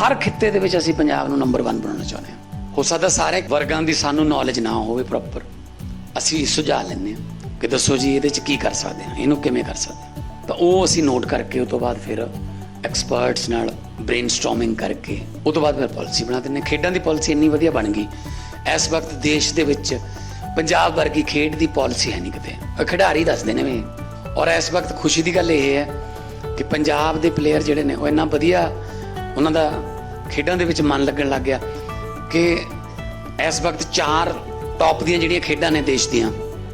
ਹਰ ਖਿੱਤੇ ਦੇ ਵਿੱਚ ਅਸੀਂ ਪੰਜਾਬ ਨੂੰ ਨੰਬਰ 1 ਬਣਾਉਣਾ ਚਾਹੁੰਦੇ ਹਾਂ। ਹੋ ਸਕਦਾ ਸਾਰੇ ਵਰਗਾਂ ਦੀ ਸਾਨੂੰ ਨੌਲੇਜ ਨਾ ਹੋਵੇ ਪ੍ਰੋਪਰ ਅਸੀਂ ਸੁਝਾਅ ਲੈਂਦੇ ਹਾਂ ਕਿ ਦੱਸੋ ਜੀ, ਇਹਦੇ ਚ ਕੀ ਕਰ ਸਕਦੇ ਹਾਂ? ਇਹਨੂੰ ਕਿਵੇਂ ਕਰ ਸਕਦੇ ਹਾਂ? ਤਾਂ ਉਹ ਅਸੀਂ ਨੋਟ ਕਰਕੇ ਉਸ ਤੋਂ ਬਾਅਦ ਫਿਰ ਐਕਸਪਰਟਸ ਨਾਲ ਬ੍ਰੇਨਸਟਾਰਮਿੰਗ ਕਰਕੇ ਉਸ ਤੋਂ ਬਾਅਦ ਫਿਰ ਪਾਲਿਸੀ ਬਣਾ ਦਿੰਦੇ ਹਾਂ। ਖੇਡਾਂ ਦੀ ਪਾਲਿਸੀ ਇੰਨੀ ਵਧੀਆ ਬਣ ਗਈ। ਇਸ ਵਕਤ ਦੇਸ਼ ਦੇ ਵਿੱਚ ਪੰਜਾਬ ਵਰਗੀ ਖੇਡ ਦੀ ਪਾਲਿਸੀ ਹੈ ਨਹੀਂ ਕਿਤੇ। ਖਿਡਾਰੀ ਦੱਸਦੇ ਨੇ ਵੀ। ਔਰ ਇਸ ਵਕਤ ਖੁਸ਼ੀ ਦੀ ਗੱਲ ਇਹ ਹੈ ਕਿ ਪੰਜਾਬ ਦੇ ਪਲੇਅਰ ਜਿਹੜੇ ਨੇ, ਉਹ ਇੰਨਾ ਵਧੀਆ ਉਹਨਾਂ ਦਾ ਖੇਡਾਂ ਦੇ ਵਿੱਚ ਮਨ ਲੱਗਣ ਲੱਗ ਗਿਆ ਕਿ ਇਸ ਵਕਤ ਚਾਰ ਟੌਪ ਦੀਆਂ ਜਿਹੜੀਆਂ ਖੇਡਾਂ ਨੇ ਦੇਸ਼ ਦੀਆਂ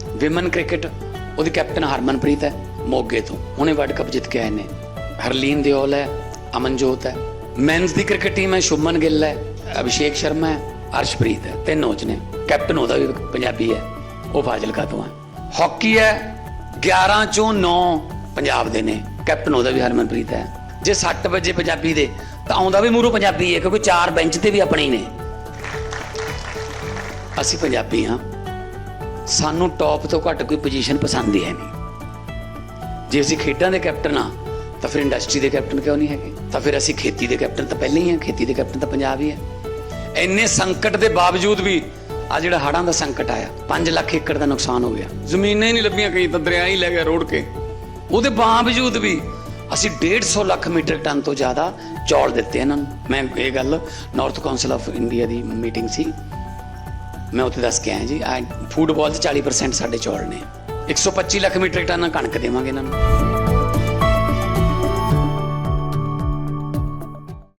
ਵਿਮਨ ਕ੍ਰਿਕਟ ਉਹਦੀ ਕੈਪਟਨ ਹਰਮਨਪ੍ਰੀਤ ਹੈ, ਮੋਗੇ ਤੋਂ। ਉਹਨੇ ਵਰਲਡ ਕੱਪ ਜਿੱਤ ਕੇ ਆਏ ਨੇ। ਹਰਲੀਨ ਦਿਓਲ ਹੈ, ਅਮਨਜੋਤ ਹੈ। ਮੈਨਸ ਦੀ ਕ੍ਰਿਕਟ ਟੀਮ ਹੈ, ਸ਼ੁਭਮਨ ਗਿੱਲ ਹੈ, ਅਭਿਸ਼ੇਕ ਸ਼ਰਮਾ ਹੈ, ਅਰਸ਼ਪ੍ਰੀਤ ਹੈ। ਤਿੰਨੋਂ 'ਚ ਨੇ। ਕੈਪਟਨ ਉਹਦਾ ਵੀ ਪੰਜਾਬੀ ਹੈ, ਉਹ ਫਾਜ਼ਿਲਕਾ ਤੋਂ ਹੈ। ਹਾਕੀ ਹੈ 11 ਚੋਂ 9 ਪੰਜਾਬ ਦੇ ਨੇ। ਕੈਪਟਨ ਉਹਦਾ ਵੀ ਹਰਮਨਪ੍ਰੀਤ ਹੈ। ਜੇ 6 ਵਜੇ ਪੰਜਾਬੀ ਦੇ, ਤਾਂ ਆਉਂਦਾ ਵੀ ਮੂਰੋਂ ਪੰਜਾਬੀ ਹੈ, ਕਿਉਂਕਿ ਚਾਰ ਬੈਂਚ ਤੇ ਵੀ ਆਪਣੇ ਹੀ ਨੇ। ਅਸੀਂ ਪੰਜਾਬੀ ਹਾਂ। ਸਾਨੂੰ ਟੌਪ ਤੋਂ ਘੱਟ ਕੋਈ ਪੋਜੀਸ਼ਨ ਪਸੰਦ ਹੀ ਹੈ ਨਹੀਂ। ਜੇ ਅਸੀਂ ਖੇਡਾਂ ਦੇ ਕੈਪਟਨ ਆ ਤਾਂ ਫਿਰ ਇੰਡਸਟਰੀ ਦੇ ਕੈਪਟਨ ਕਿਉਂ ਨਹੀਂ ਹੈਗੇ? ਤਾਂ ਫਿਰ ਅਸੀਂ ਖੇਤੀ ਦੇ ਕੈਪਟਨ ਤਾਂ ਪਹਿਲੇ ਹੀ ਆ ਖੇਤੀ ਦੇ ਕੈਪਟਨ ਤਾਂ ਪੰਜਾਬ ਹੀ ਹੈ। ਇੰਨੇ ਸੰਕਟ ਦੇ ਬਾਵਜੂਦ ਵੀ ਆ ਜਿਹੜਾ ਹੜਾਂ ਦਾ ਸੰਕਟ ਆਇਆ 5 ਲੱਖ ਏਕੜ ਦਾ ਨੁਕਸਾਨ ਹੋ ਗਿਆ। ਜ਼ਮੀਨਾਂ ਹੀ ਨਹੀਂ ਲੱਭੀਆਂ ਕਈ, ਤਾਂ ਦਰਿਆ ਹੀ ਲੈ ਗਿਆ ਰੋੜ ਕੇ। ਉਹਦੇ ਬਾਵਜੂਦ ਵੀ ਅਸੀਂ 150 ਲੱਖ ਮੀਟਰ ਟਨ ਤੋਂ ਜ਼ਿਆਦਾ ਚੌਲ ਦਿੱਤੇ ਇਹਨਾਂ ਨੂੰ ਮੈਂ ਇਹ ਗੱਲ ਨਾਰਥ ਕਾਉਂਸਲ ਆਫ ਇੰਡੀਆ ਦੀ ਮੀਟਿੰਗ ਸੀ। ਮੈਂ ਉੱਥੇ ਦੱਸ ਕੇ ਆਇਆ ਜੀ ਫੁੱਟਬਾਲ 'ਚ 40% ਸਾਡੇ ਚੌਲ ਨੇ। 125 ਲੱਖ ਮੀਟਰ ਟਨ ਕਣਕ ਦੇਵਾਂਗੇ ਇਹਨਾਂ ਨੂੰ।